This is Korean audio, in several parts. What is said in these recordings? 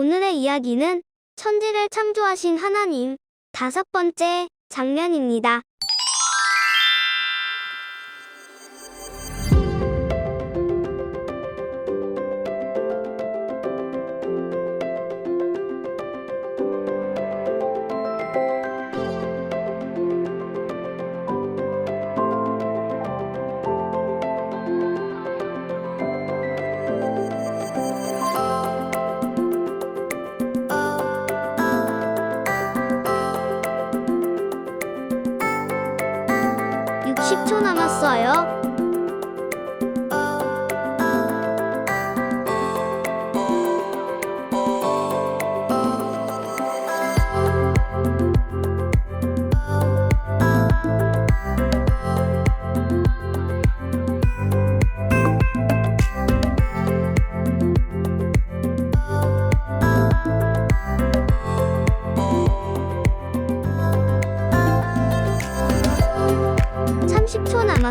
오늘의 이야기는 천지를 창조하신 하나님 다섯 번째 장면입니다. 육십 초 남았어요.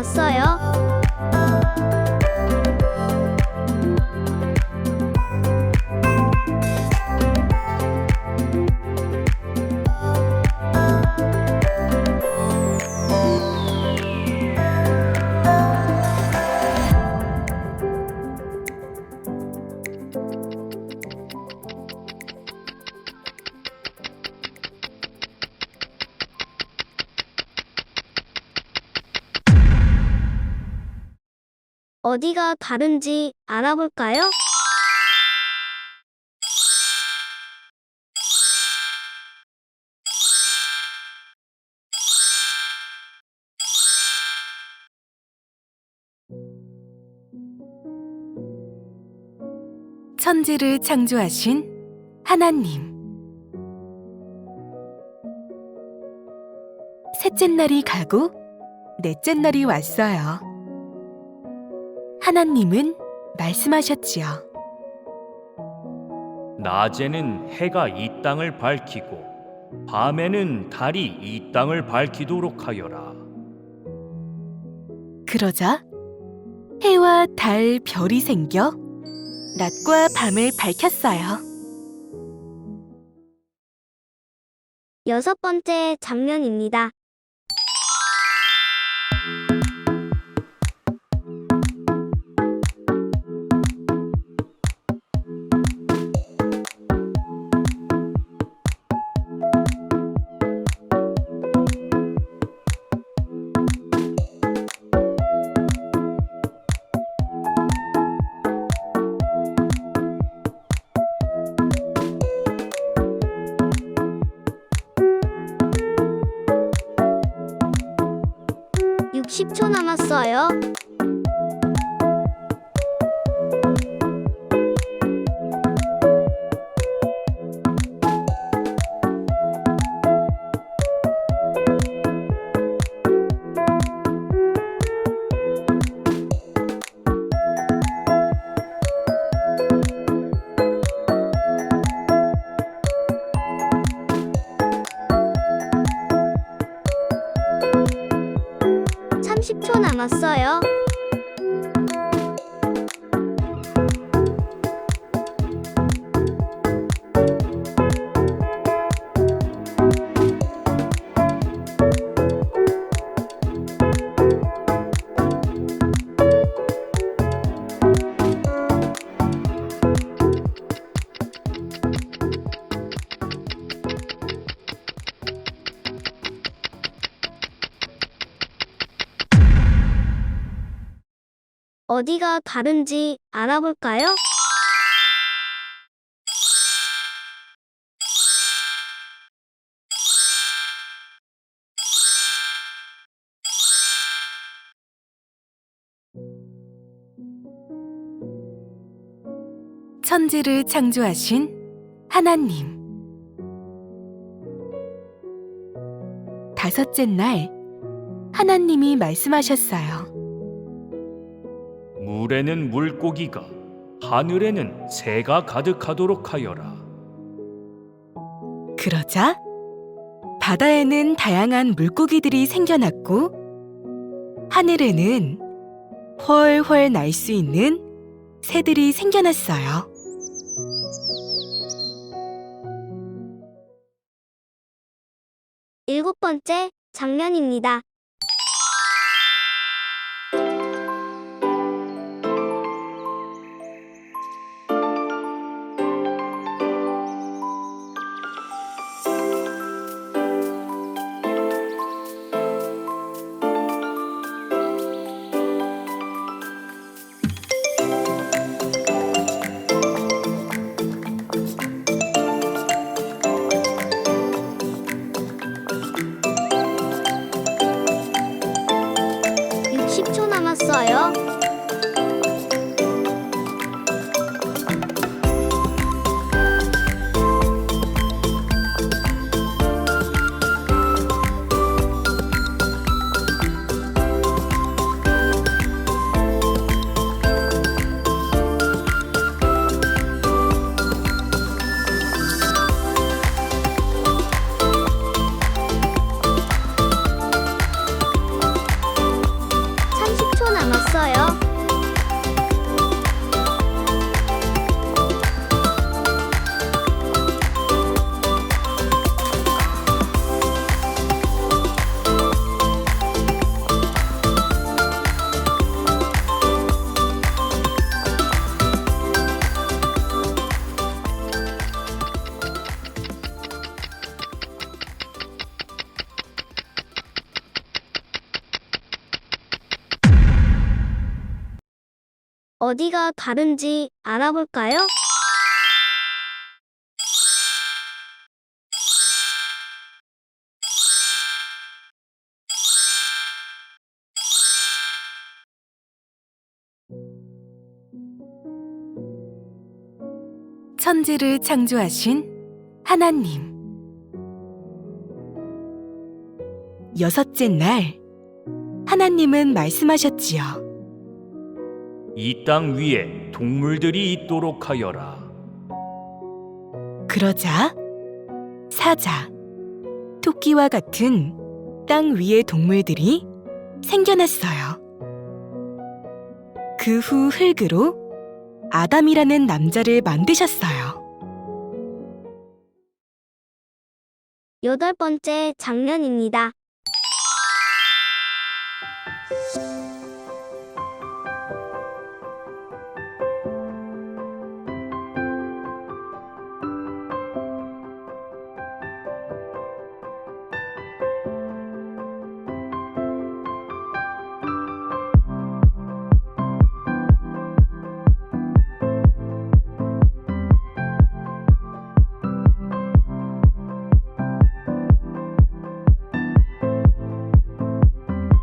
남았어요. 어디가 다른지 알아볼까요? 천지를 창조하신 하나님. 셋째 날이 가고 넷째 날이 왔어요. 하나님은 말씀하셨지요. 낮에는 해가 이 땅을 밝히고 밤에는 달이 이 땅을 밝히도록 하여라. 그러자 해와 달, 별이 생겨 낮과 밤을 밝혔어요. 여섯 번째 장면입니다. 남았어요. 삼십 초 남았어요. 어디가 다른지 알아볼까요? 천지를 창조하신 하나님. 다섯째 날, 하나님이 말씀하셨어요. 물에는 물고기가 하늘에는 새가 가득하도록 하여라. 그러자 바다에는 다양한 물고기들이 생겨났고 하늘에는 훨훨 날 수 있는 새들이 생겨났어요. 일곱 번째 장면입니다. 남았어요. 어디가 다른지 알아볼까요? 천지를 창조하신 하나님. 여섯째 날, 하나님은 말씀하셨지요. 이 땅 위에 동물들이 있도록 하여라. 그러자 사자, 토끼와 같은 땅 위의 동물들이 생겨났어요. 그 후 흙으로 아담이라는 남자를 만드셨어요. 여덟 번째 장면입니다.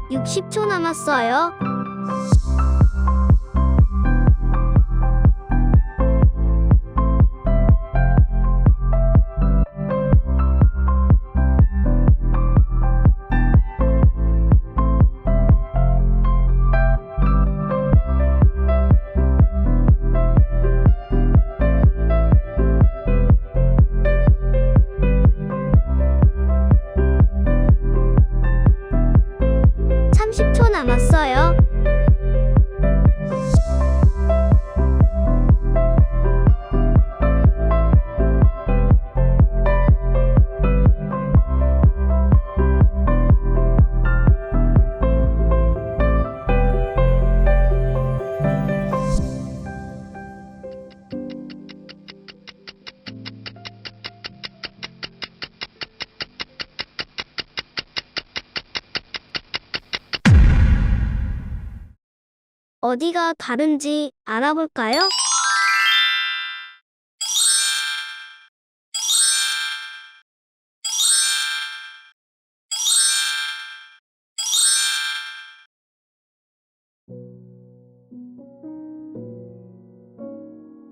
육십 초 남았어요. 어디가 다른지 알아볼까요?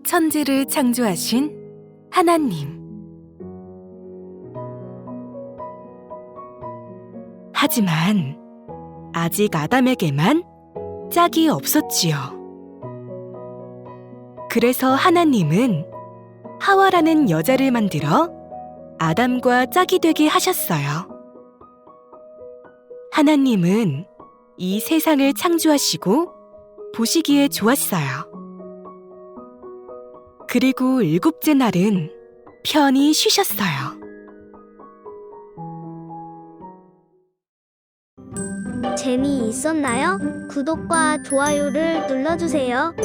천지를 창조하신 하나님. 하지만 아직 아담에게만 짝이 없었지요. 그래서 하나님은 하와라는 여자를 만들어 아담과 짝이 되게 하셨어요. 하나님은 이 세상을 창조하시고 보시기에 좋았어요. 그리고 일곱째 날은 편히 쉬셨어요. 재미있었나요? 구독과 좋아요를 눌러주세요.